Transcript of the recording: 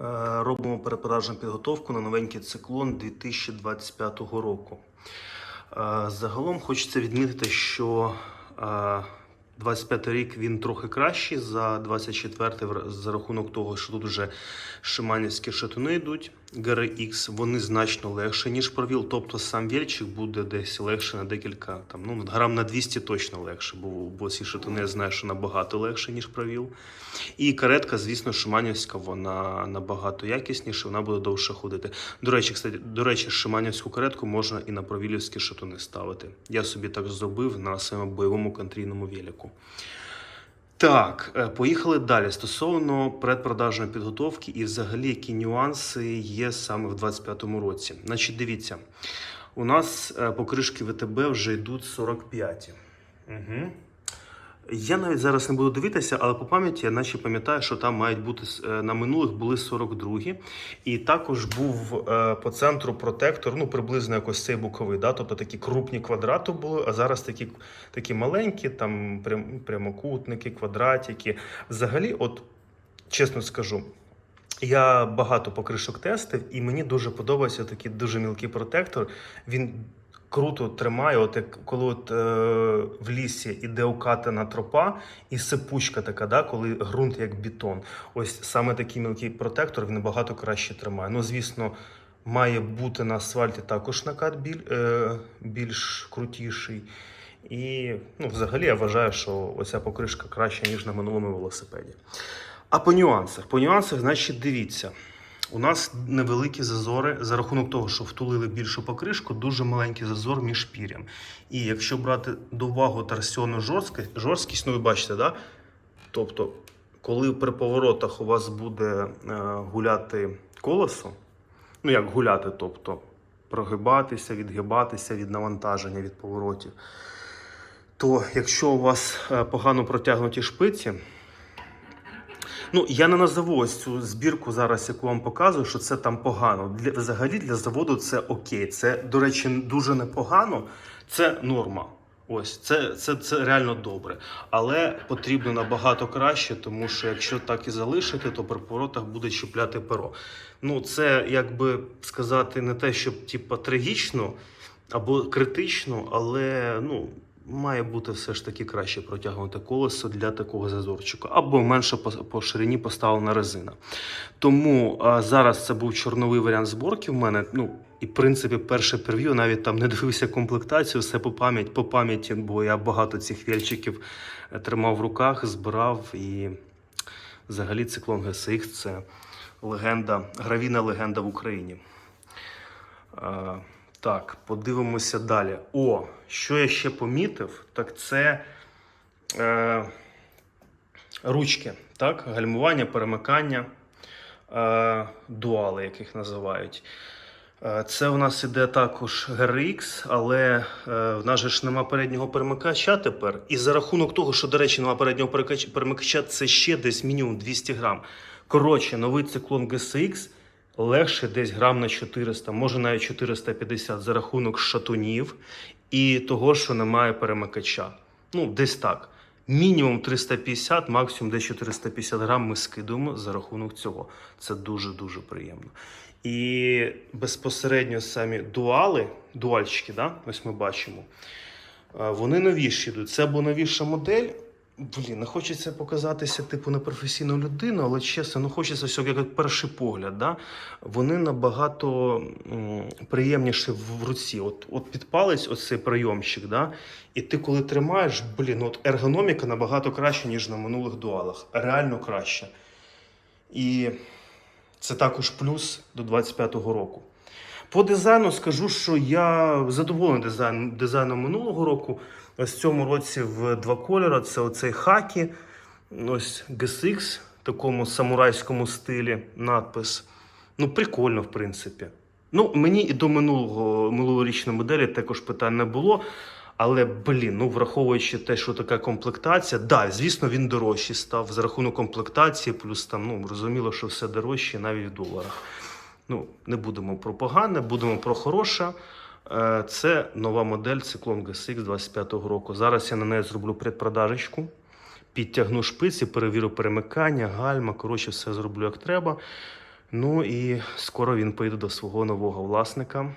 Е, Робимо перепродажну підготовку на новенький циклон 2025 року. Е, Загалом хочеться відмітити, що е, 25 рік він трохи кращий за 24 в- за рахунок того, що тут вже шиманівські шатуни йдуть. GRX, вони значно легше, ніж провіл. Тобто сам вільчик буде десь легше на декілька, там, ну, грам на 200 точно легше, бо, бо ці шатуни я знаю, що набагато легше, ніж провіл. І каретка, звісно, Шиманівська, вона набагато якісніша, вона буде довше ходити. До речі, кстати, до речі, Шиманівську каретку можна і на провілівські шатуни ставити. Я собі так зробив на своєму бойовому контрійному велику. Так, е, поїхали далі. Стосовно предпродажної підготовки і взагалі які нюанси є саме в 2025 році. Значить, дивіться, у нас е, покришки ВТБ вже йдуть 45. Угу. Я навіть зараз не буду дивитися, але по пам'яті я наче пам'ятаю, що там мають бути е, на минулих були 42. І також був е, по центру протектор, ну приблизно якось цей боковий, да? тобто такі крупні квадрати були, а зараз такі, такі маленькі, там прям, прямокутники, квадратики. Взагалі, от чесно скажу. Я багато покришок тестив, і мені дуже подобається такий дуже мілкий протектор. Він круто тримає, от як коли от, е, в лісі іде укатана тропа і сипучка така, да, коли ґрунт як бетон. Ось саме такий мілкий протектор він набагато краще тримає. Ну, звісно, має бути на асфальті також накат біль, е, більш крутіший. І ну, взагалі я вважаю, що оця покришка краща, ніж на минулому велосипеді. А по нюансах? По нюансах, значить, дивіться. У нас невеликі зазори за рахунок того, що втулили більшу покришку, дуже маленький зазор між пір'ям. І якщо брати до уваги торсіонну жорсткість, жорсткість, ну ви бачите, да? тобто, коли при поворотах у вас буде е, гуляти колесо, ну як гуляти, тобто прогибатися, відгибатися від навантаження, від поворотів, то якщо у вас е, погано протягнуті шпиці, Ну, я не назову ось цю збірку зараз, яку вам показую, що це там погано. Для, взагалі для заводу це окей. Це, до речі, дуже непогано. Це норма. Ось, це, це, це реально добре. Але потрібно набагато краще, тому що якщо так і залишити, то при поворотах буде чіпляти перо. Ну, це, як би сказати, не те, щоб типу, трагічно або критично, але ну, має бути все ж таки краще протягнути колесо для такого зазорчика, або менше по, ширині поставлена резина. Тому а, зараз це був чорновий варіант зборки в мене. Ну, і в принципі, перше прев'ю навіть там не дивився комплектацію, все по пам'яті, по пам'яті, бо я багато цих вільчиків е, тримав в руках, збирав і взагалі циклон GSX це легенда, гравійна легенда в Україні. А, так, подивимося далі. О, що я ще помітив, так це е, ручки, так? гальмування, перемикання, е, дуали, їх називають. Е, Це у нас іде також GRX, але е, в нас же ж нема переднього перемикача тепер. І за рахунок того, що, до речі, нема переднього перемикача, це ще десь мінімум 200 грам. Коротше, новий циклон GSX легше десь грам на 400, може навіть 450 за рахунок шатунів і того, що немає перемикача. Ну, десь так. Мінімум 350, максимум десь 450 грам ми скидуємо за рахунок цього. Це дуже-дуже приємно. І безпосередньо самі дуали, дуальчики, да? ось ми бачимо, е, вони новіші йдуть. Це або новіша модель. Блін, не хочеться показатися типу непрофесійну людину, але чесно, ну хочеться все як перший погляд. Да? Вони набагато м, приємніші в руці. От, от під палець оцей прийомчик, да? і ти коли тримаєш, блін, от ергономіка набагато краще, ніж на минулих дуалах. Реально краще. І це також плюс до 25-го року. По дизайну скажу, що я задоволений дизайн, дизайном минулого року. Ось в цьому році в два кольори. Це оцей хакі, ось GSX в такому самурайському стилі надпис. Ну, прикольно, в принципі. Ну, мені і до минулого минулорічної моделі також питань не було. Але, блін, ну враховуючи те, що така комплектація, да, звісно, він дорожчий став за рахунок комплектації, плюс там, ну, зрозуміло, що все дорожче навіть в доларах. Ну, не будемо про погане, будемо про хороше. Е, Це нова модель Циклон GSX 25-го року. Зараз я на неї зроблю предпродажечку, підтягну шпиці, перевірю перемикання, гальма. Коротше, все зроблю як треба. Ну і скоро він поїде до свого нового власника.